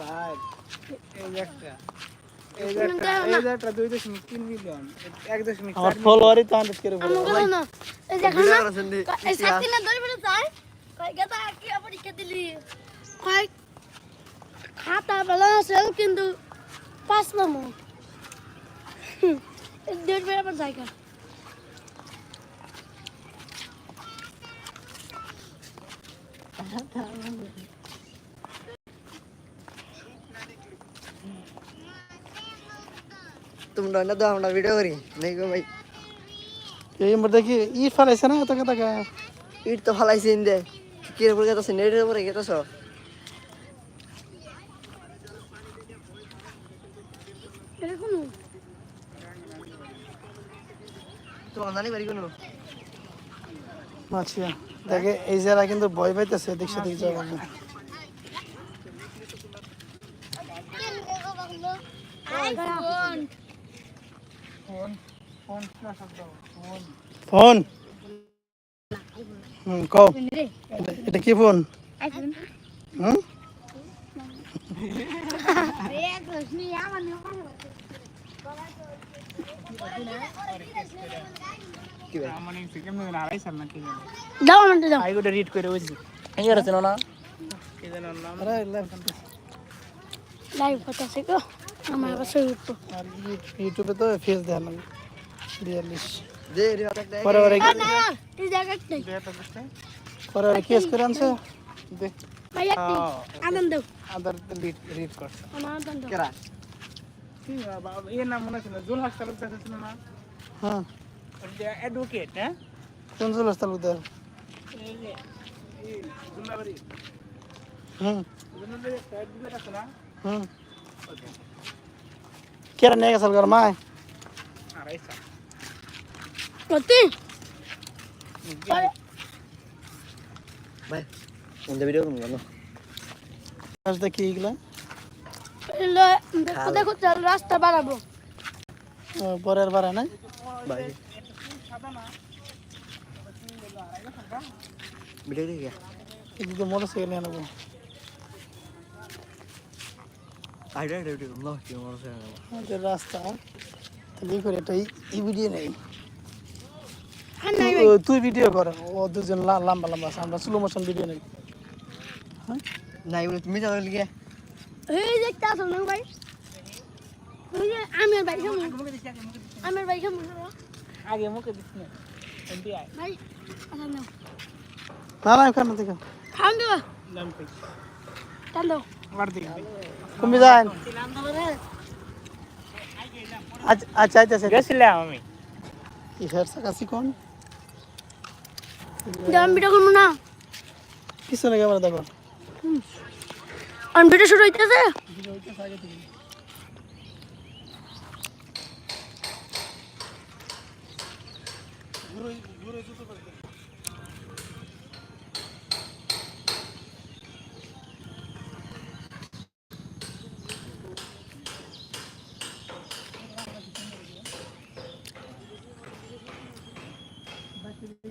ভাই এই একটা। যে একটা দুই দশমিক তিন মিলিয়ন এক দশমিক আমার ফলোয়ারই তো হান্ড্রেড করে এই সাথী না ধরে বলে তাই কয় গেতা কি পরীক্ষা দিলি কয় খাতা বেলা আছে কিন্তু পাস পাবো দেড় বেলা আবার জায়গা তোমরা না আমরা ভিডিও করি নাই গো ভাই এই মধ্যে কি ই ফেলাইছে না তোকে তাকে ইট তো ফালাইছি ইন্দে কি রে পড়ে গেছে নেটের উপরে গেতেছ আচ্ছা দেখে এই যারা কিন্তু ভয় পাইতেছে আইফোন ফোন ফোন না শব্দ ফোন। ফোন? হুম কও। এটা- কি ফোন? আইফোন। হুম? দাও আমাকে দাও। আইগোটা রিড করে বুঝছি এই আর চেনো না? আরে লাইভ করতেছে গো। আমার কাছে উঠতো আর ইউটিউবে তো ফেস দেয় না। বিয়াল্লিশ। পরে পরে কেস করে আনছে? দে। ভাই আনন্দ আদার রিড রিড করছে আনন্দ কেরা? এর নাম মনে ছিল জুল হাসপাতাল কাছে ছিল না? হ্যাঁ। অ্যাডভোকেট হ্যাঁ? কোন হুম অ্যাডভোকেট আছে না? হুম ওকে কেরা নিয়ে গেছিল ঘর মায় সত্যি ভাই ইন্দে ভিডিও কেন আজ দেখি এগুলা দেখো দেখো চল রাস্তা বাড়াবো পরের বারে না ভাই ভিডিও দেখি কিন্তু তো মোটর সাইকেল নিয়ে নেব আইডিয়া করুন না কি হয় আমাদের রাস্তা তাহলে করে একটা ই ভিডিও নেই। তুই ভিডিও কর। ও দুজন লম্বা লম্বা আছে আমরা স্লো মোশন ভিডিও নেই। নাই বলে তুমি যাও লিগে। এই একটা আছে না ভাই? আমের ভাই কেমন আমের ভাই কেমন আগে মুখে দিস না। ভাই আচ্ছা না না থেকে। খান দেবো। আচ্ছা আচ্ছা আচ্ছা গেছিলাম আমি কি কোন দাম ভিডিও করব না পিছনে ক্যামেরা দেখো আমি ভিডিও শুরু হইতেছে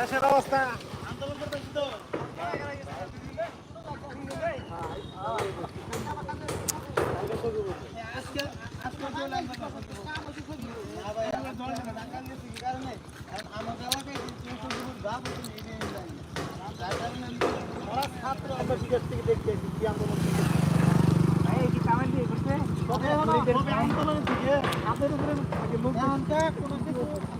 দেশের অবস্থা আন্দোলন করতেছি তো প্রথম মাসে যে বেতন ঢুকছে, ওটাও কোনো idea করছিলাম না,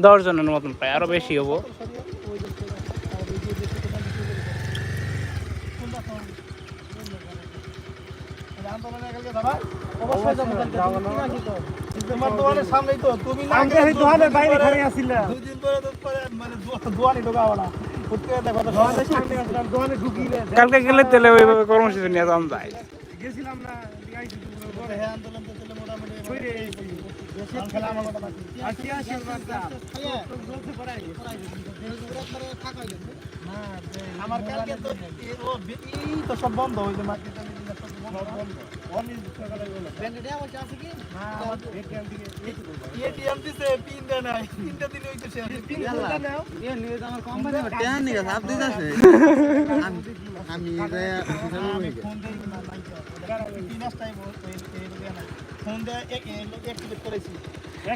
দশ জনের মতন প্রায় আরও বেশি হব আন্দোলনে না মানে না। কালকে গেলে তাহলে ওইভাবে কর্মসূচি নিয়ে যাওয়া যায় হ্যাঁ, আন্দোলন তো তাহলে মোটামুটি আমার। হ্যাঁ। আমার কালকে তো এ- এই তো সব বন্ধ হয়েছে মার্কেট এটিএম দিছে পিন দেয় নাই পিনটা দিলে হইতেছে কোম্পানি টেন নিয়ে গেছে আপনি আমি আমি ফোন দেই না পিন ফোন দেয় এক অ্যাক্টিভেট করেছি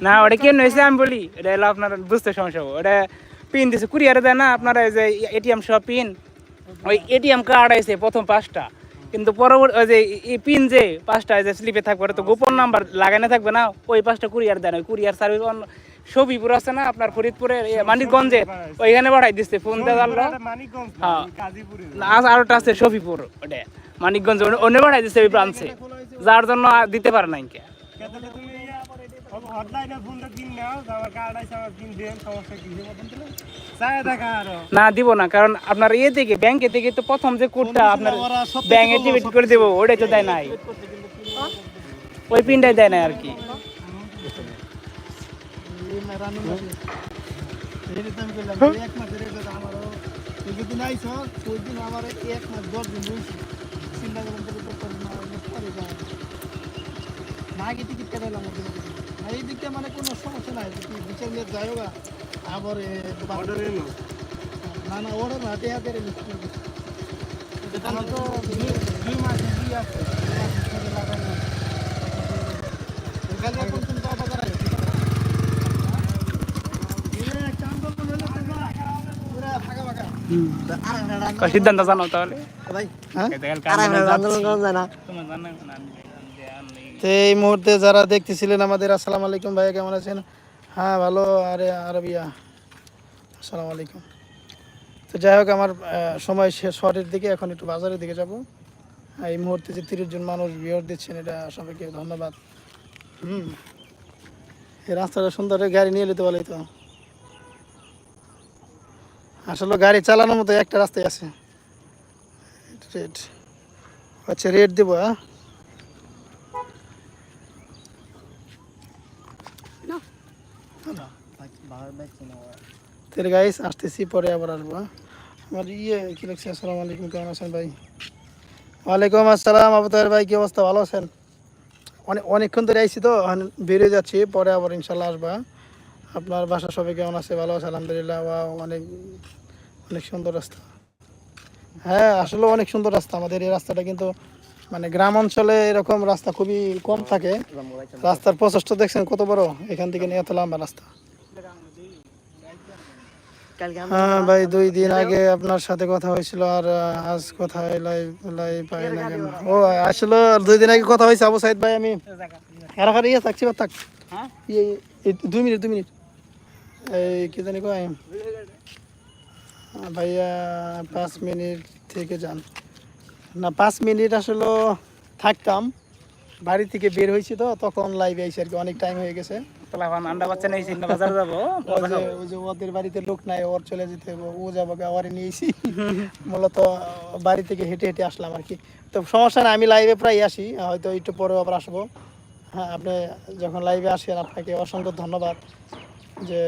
না ওটা কেন হয়েছে আমি বলি এটা হলো আপনার বুঝতে সমস্যা হবে। ওটা পিন দিছে কুরিয়ারে দেয় না আপনার এই যে এটিএম সহ পিন ওই এটিএম কার্ড আছে প্রথম পাঁচটা। কিন্তু পরবর্তী ওই যে এই পিন যে পাঁচটা যে স্লিপে থাকবে ওটা তো গোপন নাম্বার লাগানো থাকবে না ওই পাঁচটা কুরিয়ার দেয় না। ওই কুরিয়ার সার্ভিস সবিপুর আছে না আপনার ফরিদপুরে মানিকগঞ্জে ওইখানে বাড়াই দিচ্ছে ফোন দিয়ে জানলো। হ্যাঁ। না, আর আরেকটা আছে শফিপুর ওটা মানিকগঞ্জ অন্য বাড়াই দিচ্ছে ওই ব্রাঞ্চে যার জন্য দিতে পারে না না, দিব না, কারণ আপনার ইয়ে থেকে ব্যাংকে থেকে তো প্রথম যে কোডটা আপনার ব্যাংক অ্যাক্টিভেট করে দেবো ওটাই তো দেয় নাই। ওই পিনটাই দেয় নাই আর কি। আমার এক মাস দশ দিন চিন্তা তো তো করে না পরে যায় না আগে টিকিট কাটাইলাম ওদের আর এই দিকটা মানে কোনো সমস্যা নাই তুই বিচার নিয়ে যাই হোক আবার অর্ডার এলো? না না অর্ডার না হাতে হাতে আমার তো দুই- দুই মাস দুই আছে দুই মাস ধরে লাগানো আছে। কালকে কোন কোন পাওয়া যায় সিদ্ধান্ত জানাও তাহলে? ভাই হ্যাঁ? আন্দোলন করা যায় না তোমার জানা না আমি আমি তো এই মুহূর্তে যারা দেখতেছিলেন আমাদের, আসসালামু আলাইকুম ভাই কেমন আছেন? হ্যাঁ ভালো। আরে আরবিয়া আসসালামু আলাইকুম। তো যাই হোক, আমার সময় শেষ শহরের দিকে এখন একটু বাজারের দিকে যাব। এই মুহূর্তে যে তিরিশ জন মানুষ বিয়র দিচ্ছেন, এটা সবাইকে ধন্যবাদ। হুম। এই রাস্তাটা সুন্দর গাড়ি নিয়ে যেতে বলেই তো। আসলে গাড়ি চালানোর মতো একটা রাস্তায় আছে। রেট আচ্ছা রেট দেবো হ্যাঁ? তেরে গাইস আসতেছি, পরে আবার আসব হ্যাঁ? আমার ইয়ে কি লাগছে? আসসালামু আলাইকুম, কেমন আছেন ভাই? ওয়ালাইকুম আসসালাম আবতার ভাই, কি অবস্থা? ভালো আছেন? অনেক অনেকক্ষণ ধরে আইছি তো বেরিয়ে যাচ্ছি, পরে আবার ইনশাল্লাহ আসবা হ্যাঁ? আপনার বাসা সবাই কেমন আছে? ভালো আছে? আলহামদুলিল্লাহ বা অনেক অনেক সুন্দর রাস্তা। হ্যাঁ আসলে অনেক সুন্দর রাস্তা আমাদের, এই রাস্তাটা কিন্তু মানে গ্রাম অঞ্চলে এরকম রাস্তা খুবই কম থাকে। রাস্তার প্রচেষ্ট দেখছেন কত বড়? এখান থেকে নিয়ে এত লম্বা রাস্তা। হ্যাঁ ভাই দুই দিন আগে আপনার সাথে কথা হয়েছিল আর আজ কোথায় লাইভ লাইভ পাই না কেন। ও আসলে দুই দিন আগে কথা হয়েছে আবু সাইদ ভাই আমি এরাকার ইয়ে থাকছি বা থাক। হ্যাঁ? ইয়ে দুই মিনিট দুই মিনিট। এই কি জানি কয়? ভাইয়া পাঁচ মিনিট থেকে যান। না পাঁচ মিনিট আসলে থাকতাম। বাড়ি থেকে বের হয়েছি তো তখন লাইভে আইসি আর কি অনেক টাইম হয়ে গেছে। পোলাপান আন্ডা বাচ্চা নিয়েছি না বাজারে যাব ওই যে ওদের বাড়িতে লোক নাই ওর চলে যেতে ও যাব নিয়েছি মূলত বাড়ি থেকে হেঁটে হেঁটে আসলাম আর কি। তো সমস্যা আমি লাইভে প্রায় আসি হয়তো একটু পরে আবার আসব। হ্যাঁ আপনি যখন লাইভে আসেন আপনাকে অসংখ্য ধন্যবাদ যে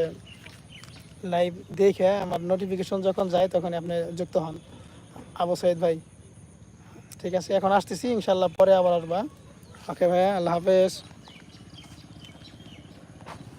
লাইভ দেখে আমার নোটিফিকেশন যখন যায় তখন আপনি যুক্ত হন। আবু সৈয়দ ভাই। ঠিক আছে এখন আসতেছি ইনশাল্লাহ পরে আবার আসবা। ওকে ভাইয়া আল্লাহ হাফেজ।